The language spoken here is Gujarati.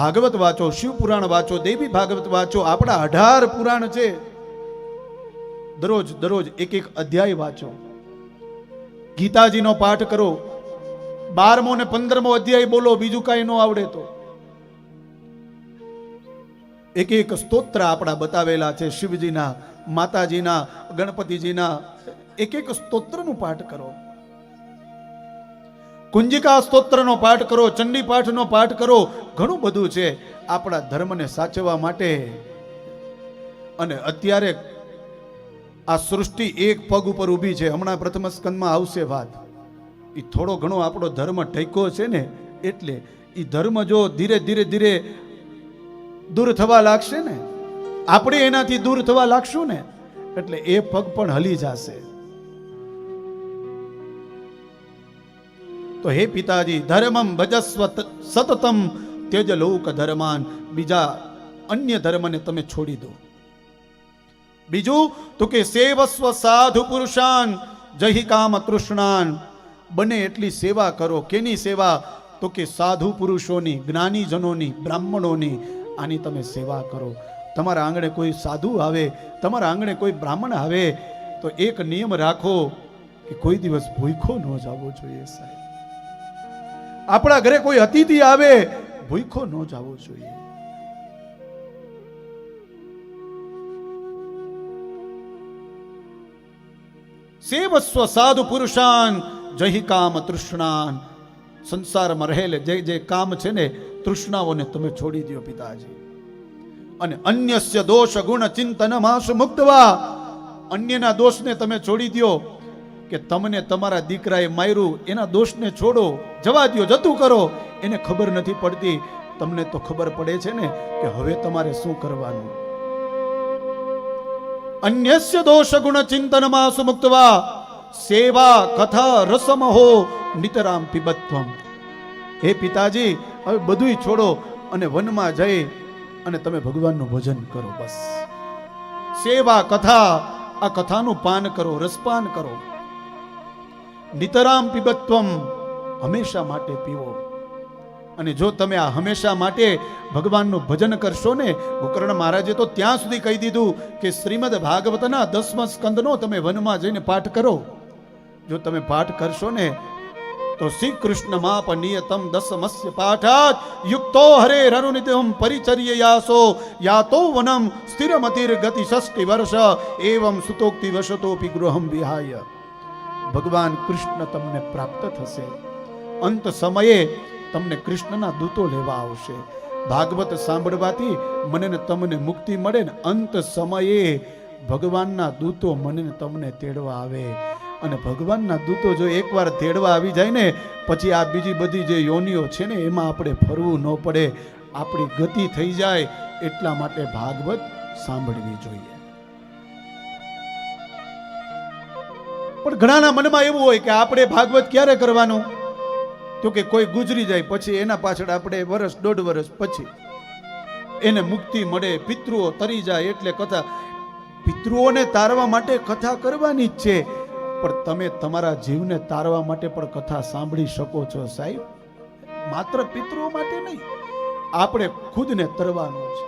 ભાગવત વાંચો શિવ પુરાણ વાંચો, દેવી ભાગવત વાંચો, આપણા અઢાર પુરાણ છે. દરરોજ દરરોજ એક એક અધ્યાય વાંચો. ગીતાજીનો પાઠ કરો. બારમો ને પંદરમો અધ્યાય બોલો, બીજું કાંઈ ન આવડે તો. એક એક સ્તોત્ર આપણા બતાવેલા છે, શિવજીના, માતાજીના, ગણપતિજીના. એક એક સ્તોત્રનું પાઠ કરો. કુંજિકા સ્તોત્રનો પાઠ કરો, ચંડી પાઠનો પાઠ કરો, ઘણું બધું છે. આપણા ધર્મને સાચવવા માટે અને અત્યારે આ સૃષ્ટિ એક પગ ઉપર ઊભી છે. હમણાં પ્રથમ સ્કંદમાં આવશે વાત. એ થોડો ઘણો આપણો ધર્મ ટેકો છે ને, એટલે એ ધર્મ જો ધીરે ધીરે ધીરે દૂર થવા લાગશે ને, આપણે એનાથી દૂર થવા લાગશું ને, એટલે એ પગ પણ હલી જશે. તો હે પિતાજી, ધર્મમ ભજસ્વ સતતમ તેજ લોક ધર્માન બીજા અન્ય ધર્મને તમે છોડી દો. બીજું, તો કે સેવસ્વ સાધુ પુરુષાન, જહી કામ તૃષ્ણાન. બને એટલી સેવા કરો. કેની સેવા? તો કે સાધુ પુરુષોની, જ્ઞાનીજનોની, બ્રાહ્મણોની. આની તમે સેવા કરો. તમારા આંગણે કોઈ સાધુ આવે, તમારા આંગણે કોઈ બ્રાહ્મણ આવે, તો એક નિયમ રાખો કે કોઈ દિવસ ભૂખો ન જવો જોઈએ સાહેબ. આપણા ઘરે કોઈ અતિથિ આવે, ભૂખો ન જવો જોઈએ. સેવસ્વ સાધુ પુરુષાન જહી કામ તૃષ્ણાન. સંસારમાં રહેલે, જે જે કામ છે ને, તૃષ્ણાઓને તમે છોડી દો પિતાજી. અને અન્યસ્ય દોષ ગુણ ચિંતન માસ મુક્તવા, અન્યના દોષને તમે છોડી દો કે તમને તમારા દીકરાએ માર્યું, એના દોષને છોડો, જવા દો જતું કરો. એને ખબર નથી પડતી. તમને તો ખબર પડે છે ને કે હવે તમારે શું કરવાનું? અન્યસ્ય દોષ ગુણ ચિંતનમાં સુમુક્તવા સેવા, કથા, રસમહો, નિતરામ પિબત્વમ. હે પિતાજી, હવે બધુંય છોડો અને વનમાં જઈ અને તમે ભગવાનનું ભોજન કરો બસ. સેવા, કથા, આ કથાનું પાન કરો, રસપાન કરો. નિતરામ પીબત્વમ હંમેશા માટે પીવો. અને જો તમે આ હંમેશા માટે ભગવાનનું ભજન કરશો ને, ગોકર્ણ મહારાજે તો ત્યાં સુધી કહી દીધું કે શ્રીમદ ભાગવતના દસમા સ્કંદનો તમે વનમાં જઈને પાઠ કરો. જો તમે પાઠ કરશો ને, તો શ્રી કૃષ્ણ માપ નિયતમ દસમસ્ય પાઠાત યુક્તો હરે રરુનિત્યમ પરિચર્યયાસો યાતો વનમ સ્થિરમતિર ગતિ ષષ્ટિ વર્ષ એવમ સુતોક્તિ વશતોપી ગૃહમ વિહાય. ભગવાન કૃષ્ણ તમને પ્રાપ્ત થશે. અંત સમયે તમને કૃષ્ણના દૂતો લેવા આવશે. ભાગવત સાંભળવાથી મને ને તમને મુક્તિ મળે ને અંત સમયે ભગવાનના દૂતો મને ને તમને તેડવા આવે. અને ભગવાનના દૂતો જો એકવાર તેડવા આવી જાય ને, પછી આ બીજી બધી જે યોનિઓ છે ને, એમાં આપણે ફરવું ન પડે. આપણી ગતિ થઈ જાય એટલા માટે ભાગવત સાંભળવી જોઈએ. પણ ઘણાના મનમાં એવું હોય કે આપણે ભાગવત ક્યારે કરવાનું? તો કે કોઈ ગુજરી જાય પછી એના પાછળ આપણે વર્ષ દોઢ વર્ષ પછી એને મુક્તિ મળે, પિતૃઓ તરી જાય એટલે કથા. પિતૃઓને તારવા માટે કથા કરવાની જ છે. પણ તમે તમારા જીવને તારવા માટે પણ કથા સાંભળી શકો છો સાહેબ. માત્ર પિતૃઓ માટે નહીં, આપણે ખુદને તરવાનું છે.